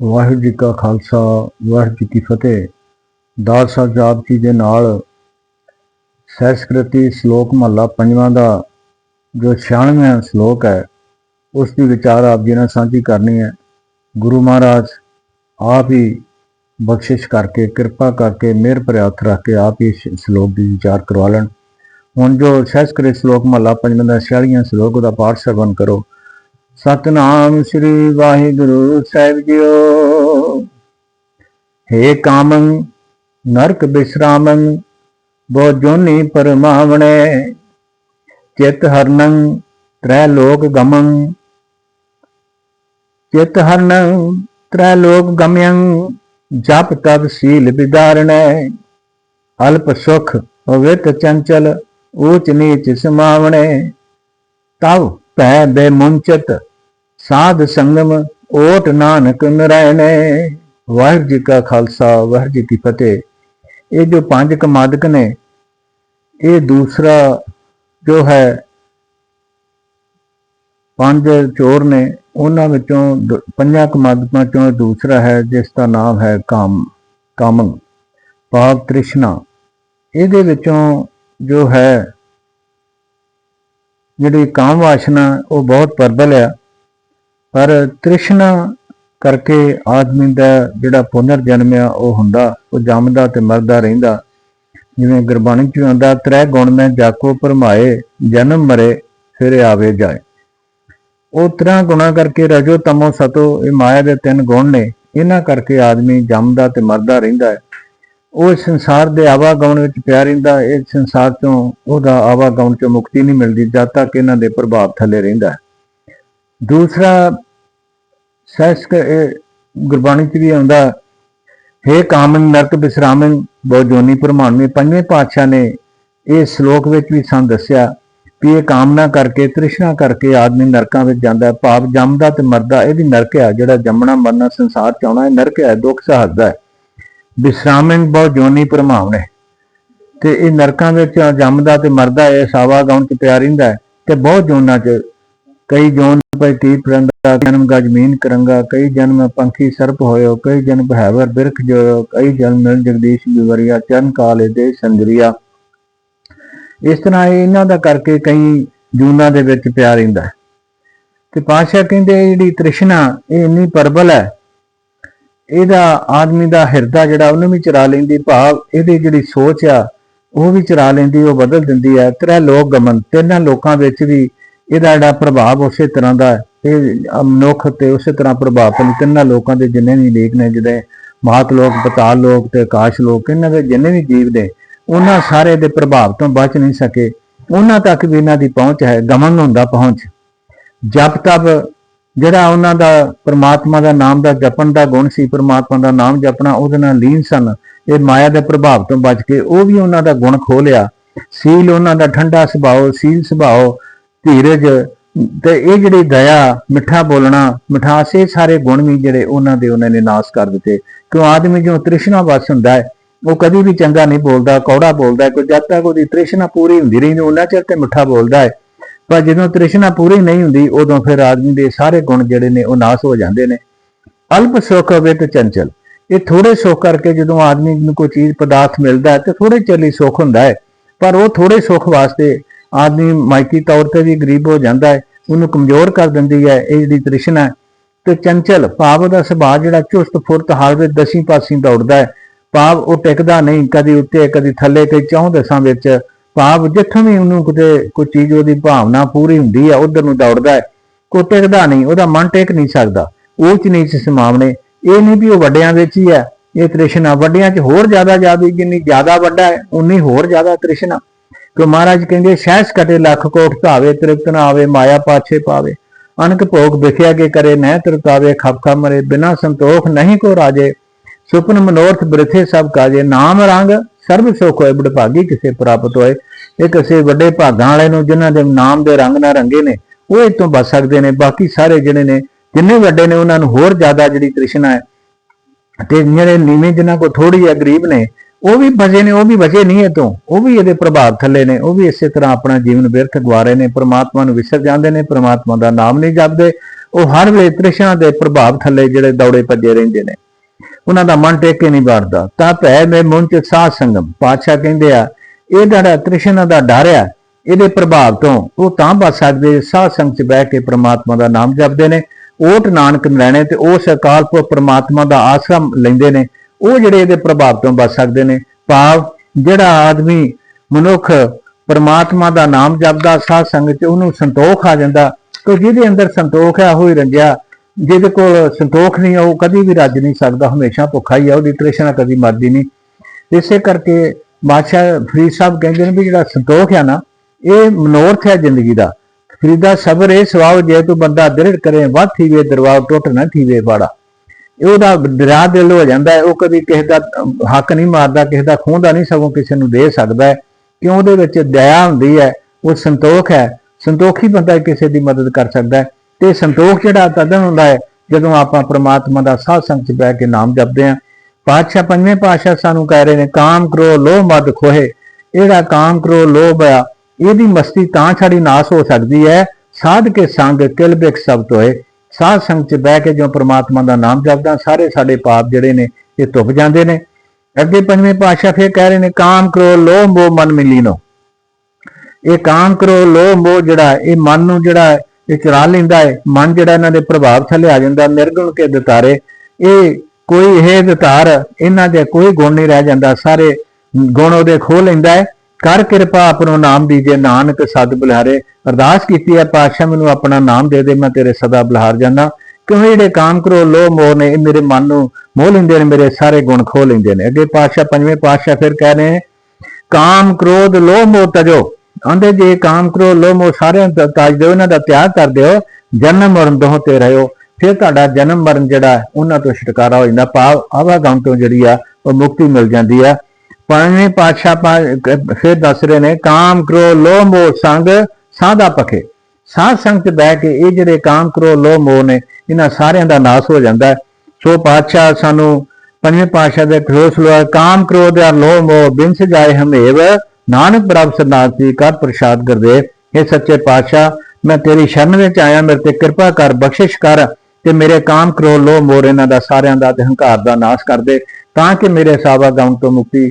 ਵਾਹਿਗੁਰੂ ਜੀ ਕਾ ਖਾਲਸਾ, ਵਾਹਿਗੁਰੂ ਜੀ ਕੀ ਫਤਿਹ। ਦਾਸ ਸਾਹਿਬ ਜਾਪ ਜੀ ਦੇ ਨਾਲ ਸੰਸਕ੍ਰਿਤੀ ਸ਼ਲੋਕ ਮਹੱਲਾ ਪੰਜਵਾਂ ਦਾ ਜੋ 96ਵਾਂ ਸ਼ਲੋਕ ਹੈ, ਉਸ ਦੀ ਵਿਚਾਰ ਆਪ ਜੀ ਨਾਲ ਸਾਂਝੀ ਕਰਨੀ ਹੈ। ਗੁਰੂ ਮਹਾਰਾਜ, ਆਪ ਹੀ ਬਖਸ਼ਿਸ਼ ਕਰਕੇ, ਕਿਰਪਾ ਕਰਕੇ, ਮਿਹਰ ਭਰਿਆ ਰੱਖ ਕੇ ਆਪ ਹੀ ਸ਼ਲੋਕ ਦੀ ਵਿਚਾਰ ਕਰਵਾ ਲੈਣ। ਹੁਣ ਜੋ ਸੰਸਕ੍ਰਿਤ ਸ਼ਲੋਕ ਮਹੱਲਾ ਪੰਜਵਾਂ ਦਾ 46ਵਾਂ ਸ਼ਲੋਕ ਦਾ ਪਾਠ ਸਰਵਨ ਕਰੋ। ਸਤਨਾਮ ਸ੍ਰੀ ਵਾਹਿਗੁਰੂ ਸਾਹਿਬ ਜੀਓ। ਹੇ ਕਾਮੰ, ਨਰਕ ਬਿਸਰਾਮੰ ਬੋ ਜੋਨੀ ਪਰਮਾਵਣੇ। ਚਿਤ ਹਰਨੰ, ਤ੍ਰੈ ਲੋਕ ਗਮੰ। ਚਿਤ ਹਰਨੰ, ਤ੍ਰੈ ਲੋਕ ਗਮਯੰ, ਜਪ ਤਪ ਸੀਲ ਵਿਦਾਰਣੈ। ਅਲਪ ਸੁਖ ਅਵਿਤ ਚੰਚਲ, ਊਚ ਨੀਚ ਸਮਾਵਣੇ। ਤਵ ਭੈ ਬੇ ਮੁੰਚਤ ਸਾਧ ਸੰਗਮ ਓਟ ਨਾਨਕ ਨਰਾਇਣੇ ਵਾਹਿਗੁਰੂ ਜੀ ਕਾ ਖਾਲਸਾ, ਵਾਹਿਗੁਰੂ ਜੀ ਕੀ ਫਤਿਹ। ਇਹ ਜੋ ਪੰਜ ਕਮਾਦਕ ਨੇ, ਇਹ ਦੂਸਰਾ ਜੋ ਹੈ, ਪੰਜ ਚੋਰ ਨੇ, ਉਹਨਾਂ ਵਿੱਚੋਂ ਦ- ਪੰਜਾਂ ਕਮਾਦਕਾਂ ਚੋਂ ਇਹ ਦੂਸਰਾ ਹੈ, ਜਿਸ ਦਾ ਨਾਮ ਹੈ ਕਾਮ ਕਾਮੰ ਭਾਵ ਤ੍ਰਿਸ਼ਨਾ। ਇਹਦੇ ਵਿੱਚੋਂ ਜੋ ਹੈ, ਜਿਹੜੀ ਕਾਮ ਵਾਸ਼ਨਾ, ਉਹ ਬਹੁਤ ਪ੍ਰਬਲ ਆ। ਪਰ ਤ੍ਰਿਸ਼ਨਾ ਕਰਕੇ ਆਦਮੀ ਦਾ ਜਿਹੜਾ ਪੁਨਰ ਜਨਮ ਆ, ਉਹ ਹੁੰਦਾ, ਉਹ ਜੰਮਦਾ ਤੇ ਮਰਦਾ ਰਹਿੰਦਾ। ਜਿਵੇਂ ਗੁਰਬਾਣੀ ਚ ਵੀ ਆਉਂਦਾ, ਤ੍ਰੈ ਗੁਣ ਮੈਂ ਜਾਕੋ ਪਰਮਾਏ ਜਨਮ ਮਰੇ, ਫਿਰ ਆਵੇ ਜਾਏ। ਉਹ ਤ੍ਰਾਂ ਗੁਣਾ ਕਰਕੇ ਰਜੋ ਤਮੋ ਸਤੋ, ਇਹ ਮਾਇਆ ਦੇ ਤਿੰਨ ਗੁਣ ਨੇ। ਇਹਨਾਂ ਕਰਕੇ ਆਦਮੀ ਜੰਮਦਾ ਤੇ ਮਰਦਾ ਰਹਿੰਦਾ ਹੈ। ਉਹ ਸੰਸਾਰ ਦੇ ਆਵਾਗਮਨ ਵਿੱਚ ਪਿਆ ਰਹਿੰਦਾ ਇਹ ਸੰਸਾਰ ਤੋਂ ਉਹਦਾ ਆਵਾਗਮਨ ਚੋਂ ਮੁਕਤੀ ਨਹੀਂ ਮਿਲਦੀ, ਜਦ ਤੱਕ ਇਹਨਾਂ ਦੇ ਪ੍ਰਭਾਵ ਥੱਲੇ ਰਹਿੰਦਾ ਹੈ। ਦੂਸਰਾ ਸੈਸਕ ਗੁਰਬਾਣੀ ਚ ਵੀ ਆਉਂਦਾ, ਹੇ ਕਾਮਨ ਨਰਕ ਬਿਸਰਾਮਨ ਬਹੁ ਜੋਨੀ ਪ੍ਰਮਾਣਵੇਂ ਪੰਜਵੇਂ ਪਾਤਸ਼ਾਹ ਨੇ ਇਹ ਸ਼ਲੋਕ ਵਿੱਚ ਵੀ ਸਾਨੂੰ ਦੱਸਿਆ ਵੀ ਇਹ ਕਾਮਨਾ ਕਰਕੇ, ਤ੍ਰਿਸ਼ਨਾ ਕਰਕੇ ਆਦਮੀ ਨਰਕਾਂ ਵਿੱਚ ਜਾਂਦਾ ਹੈ ਭਾਵ ਜੰਮਦਾ ਤੇ ਮਰਦਾ, ਇਹ ਵੀ ਨਰਕ ਹੈ, ਜਿਹੜਾ ਜੰਮਣਾ, ਮਰਨਾ, ਸੰਸਾਰ ਚ ਆਉਣਾ, ਇਹ ਨਰਕ ਹੈ, ਦੁੱਖ ਸਹਜਦਾ ਹੈ। ਵਿਸਰਾਮਨ ਬਹੁ ਜੋਨੀ ਪ੍ਰਮਾਵਣੇ ਤੇ ਇਹ ਨਰਕਾਂ ਵਿੱਚ ਜੰਮਦਾ ਤੇ ਮਰਦਾ, ਇਹ ਸਾਵਾ ਗਾਉਣ ਚ ਪਿਆ ਰਹਿੰਦਾ ਹੈ ਤੇ ਬਹੁਤ ਜੋਨਾਂ ਚ ਕਈ ਜੋਨ ਪੈ ਤੀ ਪ੍ਰੰਦਾ ਜਨਮ ਗਾ ਜ਼ਮੀਨ ਕਰੰਗਾ, ਕਈ ਜਨਮ ਪੰਖੀ ਸਰਪ ਹੋਇਓ, ਕਈ ਜਨਮ ਹੈਵਰ ਬਿਰਖ ਜੋਇਓ, ਕਈ ਜਨਮ ਮਿਲ ਬਿਵਰਿਆ, ਚਰਨ ਕਾਲੇ ਦੇ ਸੰਗਰੀਆ ਇਸ ਤਰ੍ਹਾਂ ਇਹਨਾਂ ਦਾ ਕਰਕੇ ਕਈ ਜੂਨਾਂ ਦੇ ਵਿੱਚ ਪਿਆ ਰਹਿੰਦਾ ਤੇ ਪਾਸ਼ਾ ਕਹਿੰਦੇ ਜਿਹੜੀ ਤ੍ਰਿਸ਼ਨਾ, ਇਹ ਇੰਨੀ ਪ੍ਰਬਲ ਹੈ, ਇਹਦਾ ਆਦਮੀ ਦਾ ਹਿਰਦਾ ਜਿਹੜਾ ਉਹਨੂੰ ਵੀ ਚਰਾ ਲੈਂਦੀ, ਭਾਵ ਇਹਦੀ ਜਿਹੜੀ ਸੋਚ ਆ, ਉਹ ਵੀ ਚਰਾ ਲੈਂਦੀ, ਉਹ ਬਦਲ ਦਿੰਦੀ ਹੈ। ਤ੍ਰੈ ਲੋਕ ਗਮਨ, ਤਿੰਨਾਂ ਲੋਕਾਂ ਵਿੱਚ ਵੀ ਇਹਦਾ ਜਿਹੜਾ ਪ੍ਰਭਾਵ ਉਸੇ ਤਰ੍ਹਾਂ ਦਾ ਹੈ। ਇਹ ਮਨੁੱਖ ਤੇ ਉਸੇ ਤਰ੍ਹਾਂ ਪ੍ਰਭਾਵ ਪੈਂਦਾ ਤਿੰਨਾਂ ਲੋਕਾਂ ਦੇ ਜਿੰਨੇ ਵੀ ਲੇਖ ਨੇ ਜਿਹਦੇ ਮਾਤ ਲੋਕ ਪਤਾਲ ਲੋਕ ਤੇ ਆਕਾਸ਼ ਲੋਕ, ਇਹਨਾਂ ਦੇ ਜਿੰਨੇ ਵੀ ਜੀਵ ਨੇ, ਉਹਨਾਂ ਸਾਰੇ ਦੇ ਪ੍ਰਭਾਵ ਤੋਂ ਬਚ ਨਹੀਂ ਸਕੇ। ਉਹਨਾਂ ਤੱਕ ਵੀ ਇਹਨਾਂ ਦੀ ਪਹੁੰਚ ਹੈ, ਗਮਨ ਹੁੰਦਾ ਪਹੁੰਚ। ਜਪ ਤਬ ਜਿਹੜਾ ਉਹਨਾਂ ਦਾ ਪ੍ਰਮਾਤਮਾ ਦਾ ਨਾਮ ਦਾ ਜਪਣ ਦਾ ਗੁਣ ਸੀ, ਪ੍ਰਮਾਤਮਾ ਦਾ ਨਾਮ ਜਪਣਾ, ਉਹਦੇ ਨਾਲ ਲੀਨ ਸਨ। ਇਹ ਮਾਇਆ ਦੇ ਪ੍ਰਭਾਵ ਤੋਂ ਬਚ ਕੇ ਉਹ ਵੀ ਉਹਨਾਂ ਦਾ ਗੁਣ ਖੋ ਲਿਆ। ਸੀਲ ਉਹਨਾਂ ਦਾ ਠੰਡਾ ਸੁਭਾਅ, ਸੀਲ ਸੁਭਾਅ ਧੀਰਜ ਤੇ ਇਹ ਜਿਹੜੀ ਦਇਆ ਮਿੱਠਾ ਬੋਲਣਾ ਮਿਠਾਸ ਇਹ ਸਾਰੇ ਗੁਣ ਵੀ ਜਿਹੜੇ ਉਹਨਾਂ ਦੇ ਉਹਨਾਂ ਨੇ ਨਾਸ ਕਰ ਦਿੱਤੇ। ਕਿਉਂ ਆਦਮੀ ਜੋ ਤ੍ਰਿਸ਼ਨਾ ਵਸ ਹੁੰਦਾ ਹੈ ਉਹ ਕਦੀ ਵੀ ਚੰਗਾ ਨਹੀਂ ਬੋਲਦਾ ਕੌੜਾ ਬੋਲਦਾ ਹੈ, ਕੋਈ ਜਦ ਤੱਕ ਉਹਦੀ ਤ੍ਰਿਸ਼ਨਾ ਪੂਰੀ ਹੁੰਦੀ ਰਹਿੰਦੀ ਉਹਨਾਂ ਚਿਰ ਤੇ ਮਿੱਠਾ ਬੋਲਦਾ ਹੈ। ਪਰ ਜਦੋਂ ਤ੍ਰਿਸ਼ਨਾ ਪੂਰੀ ਨਹੀਂ ਹੁੰਦੀ ਉਦੋਂ ਫਿਰ ਆਦਮੀ ਦੇ ਸਾਰੇ ਗੁਣ ਜਿਹੜੇ ਨੇ ਉਹ ਨਾਸ ਹੋ ਜਾਂਦੇ ਨੇ। ਅਲਪ ਸੁਖ ਹੋਵੇ ਤੇ ਚੰਚਲ। ਇਹ ਥੋੜੇ ਸੁੱਖ ਕਰਕੇ ਜਦੋਂ ਆਦਮੀ ਨੂੰ ਕੋਈ ਚੀਜ਼ ਪਦਾਰਥ ਮਿਲਦਾ ਹੈ ਤੇ ਥੋੜੇ ਚਿਰ ਸੁੱਖ ਹੁੰਦਾ ਹੈ। ਪਰ ਉਹ ਥੋੜੇ ਸੁੱਖ ਵਾਸਤੇ ਆਦਮੀ ਮਾਇਕੀ ਤੌਰ ਤੇ ਵੀ ਗਰੀਬ ਹੋ ਜਾਂਦਾ ਹੈ, ਉਹਨੂੰ ਕਮਜ਼ੋਰ ਕਰ ਦਿੰਦੀ ਹੈ, ਇਹ ਜਿਹੜੀ ਤ੍ਰਿਸ਼ਨਾ ਹੈ। ਤੇ ਚੰਚਲ ਭਾਵ ਦਾ ਸੁਭਾਅ ਜਿਹੜਾ ਚੁਸਤ ਫੁਰਤ ਹਾਲ ਵਿੱਚ ਦਸੀਂ ਪਾਸੀਂ ਦੌੜਦਾ ਹੈ। ਭਾਵ ਉਹ ਟਿਕਦਾ ਨਹੀਂ, ਕਦੀ ਉੱਤੇ, ਕਦੀ ਥੱਲੇ, ਕਈ ਚੌਂ ਦਸਾਂ ਵਿੱਚ। ਭਾਵ ਜਿੱਥੋਂ ਵੀ ਉਹਨੂੰ ਕਿਤੇ ਕੋਈ ਚੀਜ਼ ਉਹਦੀ ਭਾਵਨਾ ਪੂਰੀ ਹੁੰਦੀ ਹੈ, ਉਧਰ ਨੂੰ ਦੌੜਦਾ ਹੈ। ਕੋਈ ਟਿਕਦਾ ਨਹੀਂ, ਉਹਦਾ ਮਨ ਟਿਕ ਨਹੀਂ ਸਕਦਾ। ਉਹ ਊਚ ਨੀਚ ਸਮਾਵਣੇ ਇਹ ਨਹੀਂ ਵੀ ਉਹ ਵੱਡਿਆਂ ਵਿੱਚ ਹੀ ਹੈ, ਇਹ ਤ੍ਰਿਸ਼ਨਾ ਵੱਡਿਆਂ 'ਚ ਹੋਰ ਜ਼ਿਆਦਾ ਜ਼ਿਆਦਾ, ਜਿੰਨੀ ਜ਼ਿਆਦਾ ਵੱਡਾ ਹੈ ਉਨੀ ਹੋਰ ਜ਼ਿਆਦਾ ਤ੍ਰਿਸ਼ਨਾ। ਕਿ ਮਹਾਰਾਜ ਕਹਿੰਦੇ ਸਹਿਸ ਕਟੇ ਲੱਖ ਕੋਟ ਧਾਵੇ, ਤ੍ਰਿਪਤ ਨਾ ਆਵੇ, ਮਾਇਆ ਪਾਛੇ ਪਾਵੇ। ਅਨਕ ਭੋਗ ਵਿਖਿਆ ਕੇ ਕਰੇ, ਨਹਿ ਤਰਤਾਵੇ, ਖਪ ਮਰੇ, ਬਿਨਾ ਸੰਤੋਖ ਨਹੀਂ ਕੋ ਰਾਜੇ। ਸੁਪਨ ਮਨੋਰਥ ਬ੍ਰਿਥੇ ਸਭ ਕਾਜੇ, ਨਾਮ ਰੰਗ ਸਰਬ ਸੁਖ ਹੋਏ ਬੜਭਾਗੀ ਕਿਸੇ ਪ੍ਰਾਪਤ ਹੋਏ। ਇਹ ਕਿਸੇ ਵੱਡੇ ਭਾਗਾਂ ਵਾਲੇ ਨੂੰ, ਜਿਨ੍ਹਾਂ ਦੇ ਨਾਮ ਦੇ ਰੰਗ ਨਾਲ ਰੰਗੇ ਨੇ, ਉਹ ਇਹ ਤੋਂ ਬਚ ਸਕਦੇ ਨੇ। ਬਾਕੀ ਸਾਰੇ ਜਿਹੜੇ ਨੇ, ਜਿੰਨੇ ਵੱਡੇ ਨੇ, ਉਹਨਾਂ ਨੂੰ ਹੋਰ ਜ਼ਿਆਦਾ ਜਿਹੜੀ ਤ੍ਰਿਸ਼ਨਾ ਹੈ, ਤੇ ਜਿਹੜੇ ਨੀਵੇਂ, ਜਿਨ੍ਹਾਂ ਕੋ ਥੋੜੀ ਹੈ ਗਰੀਬ ਨੇ ਉਹ ਵੀ ਬਚੇ ਨੇ, ਉਹ ਵੀ ਬਚੇ ਨਹੀਂ ਇਹ ਤੋਂ ਉਹ ਵੀ ਇਹਦੇ ਪ੍ਰਭਾਵ ਥੱਲੇ ਨੇ, ਉਹ ਵੀ ਇਸੇ ਤਰ੍ਹਾਂ ਆਪਣਾ ਜੀਵਨ ਵਿਅਰਥ ਗਵਾ ਰਹੇ ਨੇ, ਪ੍ਰਮਾਤਮਾ ਨੂੰ ਵਿਸਰ ਜਾਂਦੇ ਨੇ, ਪ੍ਰਮਾਤਮਾ ਦਾ ਨਾਮ ਨਹੀਂ ਜਪਦੇ। ਉਹ ਹਰ ਵੇਲੇ ਤ੍ਰਿਸ਼ਨਾ ਦੇ ਪ੍ਰਭਾਵ ਥੱਲੇ ਜਿਹੜੇ ਦੌੜੇ ਭੱਜੇ ਰਹਿੰਦੇ ਨੇ। ਉਹਨਾਂ ਦਾ ਮਨ ਟੇਕੇ ਨਹੀਂ ਵੜਦਾ ਤਾਂ ਭੈ ਮੇ ਮਨ ਚ ਸਾਧ ਸੰਗਮ, ਪਾਤਸ਼ਾਹ ਕਹਿੰਦੇ ਆ, ਇਹ ਜਿਹੜਾ ਤ੍ਰਿਸ਼ਨਾ ਦਾ ਡਰ ਆ, ਇਹਦੇ ਪ੍ਰਭਾਵ ਤੋਂ ਉਹ ਤਾਂ ਬਚ ਸਕਦੇ ਸਾਧ ਸੰਗ ਚ ਬਹਿ ਕੇ ਪ੍ਰਮਾਤਮਾ ਦਾ ਨਾਮ ਜਪਦੇ ਨੇ। ਓਟ ਨਾਨਕ ਲੈਣੇ ਤੇ ਉਸ ਅਕਾਲ ਪੁਰਖ ਪ੍ਰਮਾਤਮਾ ਦਾ ਆਸਰਾ ਲੈਂਦੇ ਨੇ। ਉਹ ਜਿਹੜੇ ਇਹਦੇ ਪ੍ਰਭਾਵ ਤੋਂ ਬਚ ਸਕਦੇ ਨੇ। ਭਾਵ ਜਿਹੜਾ ਆਦਮੀ ਮਨੁੱਖ ਪਰਮਾਤਮਾ ਦਾ ਨਾਮ ਜਪਦਾ ਸਾਧ ਸੰਗਤ ਚ ਉਹਨੂੰ ਸੰਤੋਖ ਆ ਜਾਂਦਾ ਤੇ ਜਿਹਦੇ ਅੰਦਰ ਸੰਤੋਖ ਹੈ ਉਹ ਹੀ ਰੰਗਿਆ। ਜਿਹਦੇ ਕੋਲ ਸੰਤੋਖ ਨਹੀਂ ਹੈ, ਉਹ ਕਦੀ ਵੀ ਰੱਜ ਨਹੀਂ ਸਕਦਾ ਹਮੇਸ਼ਾ ਭੁੱਖਾ ਹੀ ਆ ਉਹਦੀ ਤ੍ਰਿਸ਼ਨਾ ਕਦੀ ਮਰਦੀ ਨਹੀਂ। ਇਸੇ ਕਰਕੇ ਬਾਦਸ਼ਾਹ ਫਰੀਦ ਸਾਹਿਬ ਕਹਿੰਦੇ ਨੇ ਵੀ ਜਿਹੜਾ ਸੰਤੋਖ ਹੈ ਨਾ ਇਹ ਮਨੋਰਥ ਹੈ ਜ਼ਿੰਦਗੀ ਦਾ। ਫਰੀਦਾ ਸਬਰ ਇਹ ਸਵਾਉ ਜੇ ਤੂੰ ਬੰਦਾ ਦ੍ਰਿੜ ਕਰੇ ਵੱਧ ਥੀਵੇ ਦਰਵਾਜ਼ਾ ਟੁੱਟ ਨਾ ਥੀਵੇ ਬਾੜਾ ਉਹਦਾ ਦਰਿਆ ਦਿਲ ਹੋ ਜਾਂਦਾ ਹੈ, ਉਹ ਕਦੀ ਕਿਸੇ ਦਾ ਹੱਕ ਨਹੀਂ ਮਾਰਦਾ, ਕਿਸੇ ਦਾ ਖੋਹਦਾ ਨਹੀਂ ਸਗੋਂ ਕਿਸੇ ਨੂੰ ਦੇ ਸਕਦਾ ਹੈ। ਕਿਉਂ ਉਹਦੇ ਵਿੱਚ ਦਇਆ ਹੁੰਦੀ ਹੈ, ਉਹ ਸੰਤੋਖ ਹੈ। ਸੰਤੋਖੀ ਬੰਦਾ ਕਿਸੇ ਦੀ ਮਦਦ ਕਰ ਸਕਦਾ ਹੈ। ਤੇ ਸੰਤੋਖ ਜਿਹੜਾ ਤਦਨ ਹੁੰਦਾ ਹੈ, ਜਦੋਂ ਆਪਾਂ ਪ੍ਰਮਾਤਮਾ ਦਾ ਸਾਧ ਸੰਗ ਚ ਬਹਿ ਕੇ ਨਾਮ ਜਪਦੇ ਹਾਂ। ਪਾਤਸ਼ਾਹ ਪੰਜਵੇਂ ਪਾਤਸ਼ਾਹ ਸਾਨੂੰ ਕਹਿ ਰਹੇ ਨੇ, ਕਾਮ ਕਰੋ, ਲੋਭ ਮਦ ਖੋਹੇ। ਇਹਦਾ ਕਾਮ ਕਰੋ, ਲੋਭ ਆ, ਇਹਦੀ ਮਸਤੀ ਤਾਂ ਛੜੀ ਨਾਸ ਹੋ ਸਕਦੀ ਹੈ। ਸਾਧ ਕੇ ਸੰਗ ਕਿਲ ਬਿਕ ਸਭ ਤੋਏ ਸਾਧ ਸੰਗ ਚ ਬਹਿ ਕੇ ਜਿਉਂ ਪ੍ਰਮਾਤਮਾ ਦਾ ਨਾਮ ਜਪਦਾ, ਸਾਰੇ ਸਾਡੇ ਪਾਪ ਜਿਹੜੇ ਨੇ, ਇਹ ਧੁੱਪ ਜਾਂਦੇ ਨੇ। ਅੱਗੇ ਪੰਜਵੇਂ ਪਾਤਸ਼ਾਹ ਫਿਰ ਕਹਿ ਰਹੇ ਨੇ, ਕਾਮ ਕਰੋ ਲੋਭ ਮੋਹ ਮਨ ਮਿਲੀਨੋ। ਇਹ ਕਾਮ ਕਰੋ ਲੋਭ ਮੋਹ ਜਿਹੜਾ, ਇਹ ਮਨ ਨੂੰ ਜਿਹੜਾ, ਇਹ ਚੁਰਾ ਲੈਂਦਾ ਹੈ ਮਨ ਜਿਹੜਾ ਇਹਨਾਂ ਦੇ ਪ੍ਰਭਾਵ ਥੱਲੇ ਆ ਜਾਂਦਾ, ਨਿਰਗੁਣ ਕੇ ਦਤਾਰੇ। ਇਹ ਕੋਈ ਇਹ ਦਤਾਰ, ਇਹਨਾਂ ਦੇ ਕੋਈ ਗੁਣ ਨਹੀਂ ਰਹਿ ਜਾਂਦਾ। ਸਾਰੇ ਗੁਣ ਉਹਦੇ ਖੋ ਲੈਂਦਾ ਹੈ ਕਰ ਕਿਰਪਾ ਆਪਣੋ ਨਾਮ ਦੀਜੇ, ਨਾਨਕ ਸਦ ਬੁਲਾਰੇ। ਅਰਦਾਸ ਕੀਤੀ ਹੈ, ਪਾਤਸ਼ਾਹ ਮੈਨੂੰ ਆਪਣਾ ਨਾਮ ਦੇ ਦੇ, ਮੈਂ ਤੇਰੇ ਸਦਾ ਬੁਲਾਰ ਜਾਣਾ ਕਿਉਂ ਜਿਹੜੇ ਕਾਮ ਕਰੋ ਲੋਭ, ਮੋਹ ਨੇ ਮੇਰੇ ਮਨ ਨੂੰ ਮੋਹ ਲੈਂਦੇ ਨੇ, ਮੇਰੇ ਸਾਰੇ ਗੁਣ ਖੋ ਲੈਂਦੇ ਨੇ। ਅੱਗੇ ਪਾਤਸ਼ਾਹ, ਪੰਜਵੇਂ ਪਾਤਸ਼ਾਹ ਫਿਰ ਕਹਿ ਰਹੇ ਕਾਮ ਕ੍ਰੋਧ, ਲੋਭ, ਮੋਹ ਤਜੋ। ਆਂਦੇ, ਜੇ ਕਾਮ ਕਰੋ ਲੋਭ, ਮੋਹ ਸਾਰਿਆਂ ਦਾ ਤਾਜ ਦਿਓ, ਇਹਨਾਂ ਦਾ ਤਿਆਗ ਕਰ ਦਿਓ, ਜਨਮ ਮਰਨ ਦੋਹ ਤੇ ਰਹਿਓ। ਫਿਰ ਤੁਹਾਡਾ ਜਨਮ ਮਰਨ ਜਿਹੜਾ, ਉਹਨਾਂ ਤੋਂ ਛੁਟਕਾਰਾ ਹੋ ਜਾਂਦਾ। ਭਾਵ ਆਵਾਗਮ ਤੋਂ ਜਿਹੜੀ ਆ, ਉਹ ਮੁਕਤੀ ਮਿਲ ਜਾਂਦੀ ਆ। ਪੰਜਵੇਂ ਪਾਤਸ਼ਾਹ ਫਿਰ ਦੱਸ ਰਹੇ ਨੇ, ਕਾਮ ਕਰੋ ਲੋਭ ਮੋਹ ਸੰਗ ਸਾਦਾ ਪਖੇ ਸਾਧ ਸੰਗ ਚ ਬਹਿ ਕੇ ਇਹ ਜਿਹੜੇ ਕਾਮ ਕਰੋ ਲੋਭ ਮੋਹ ਨੇ, ਇਹਨਾਂ ਸਾਰਿਆਂ ਦਾ ਨਾਸ ਹੋ ਜਾਂਦਾ ਸੋ ਪਾਤਸ਼ਾਹ ਸਾਨੂੰ ਪੰਜਵੇਂ ਪਾਤਸ਼ਾਹ ਦੇ ਖਲੋਸ ਲੋ ਕਾਮ ਕ੍ਰੋਧ ਆ ਲੋਭ ਮੋਹ ਬਿੰਸ ਜਾਏ ਹਮੇਵ, ਨਾਨਕ ਪ੍ਰਭ ਸਰਨਾਥੀ ਕਰ ਪ੍ਰਸਾਦ ਕਰਦੇ ਇਹ ਸੱਚੇ ਪਾਤਸ਼ਾਹ, ਮੈਂ ਤੇਰੀ ਸ਼ਰਨ ਵਿੱਚ ਆਇਆ, ਮੇਰੇ ਤੇ ਕਿਰਪਾ ਕਰ, ਬਖਸ਼ਿਸ਼ ਕਰ ਤੇ ਮੇਰੇ ਕਾਮ ਕ੍ਰੋਧ ਲੋਭ ਮੋਹ ਇਹਨਾਂ ਦਾ ਸਾਰਿਆਂ ਦਾ ਤੇ ਹੰਕਾਰ ਦਾ ਨਾਸ਼ ਕਰ ਦੇ, ਤਾਂ ਕਿ ਮੇਰੇ ਸਾਵਾ ਗਾਉਂ ਤੋਂ ਮੁਕਤੀ